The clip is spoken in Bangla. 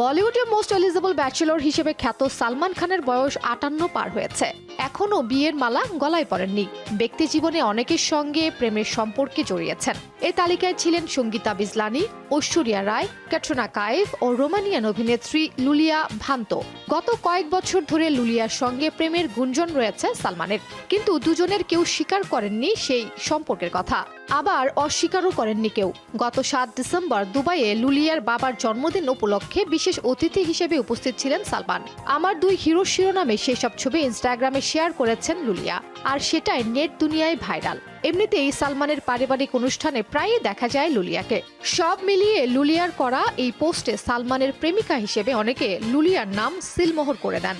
বলিউডের মোস্ট এলিজেবল ব্যাচেলর হিসেবে খ্যাত সালমান খানের বয়স আটান্ন পার হয়েছে। এখনও বিয়ের মালা গলায় পড়েননি। ব্যক্তি জীবনে অনেকের সঙ্গে প্রেমের সম্পর্কে জড়িয়েছেন। এই তালিকায় ছিলেন সঙ্গীতা বিজলানি, ঐশ্বরিয়া রায়, ক্যাটরিনা কায়েফ ও রোমানিয়ান অভিনেত্রী লুলিয়া ভান্ত। গত কয়েক বছর ধরে লুলিয়ার সঙ্গে প্রেমের গুঞ্জন রয়েছে সালমানের। কিন্তু দুজনের কেউ স্বীকার করেননি সেই সম্পর্কের কথা। আবার অস্বীকারও করেননি কেউ। গত সাত ডিসেম্বর দুবাইয়ে লুলিয়ার বাবার জন্মদিন উপলক্ষে বিশেষ অতিথি হিসেবে উপস্থিত ছিলেন সালমান। আমার দুই হিরো শিরোনামে সেই সব ছবি ইনস্টাগ্রামে শেয়ার করেছেন লুলিয়া। আর সেটাই নেট দুনিয়ায় ভাইরাল। এমনিতেই সালমানের পারিবারিক অনুষ্ঠানে প্রায়ই দেখা যায় লুলিয়াকে। সব মিলিয়ে লুলিয়ার করা এই পোস্টে সালমানের প্রেমিকা হিসেবে অনেকে লুলিয়ার নাম সিলমোহর করে দেন।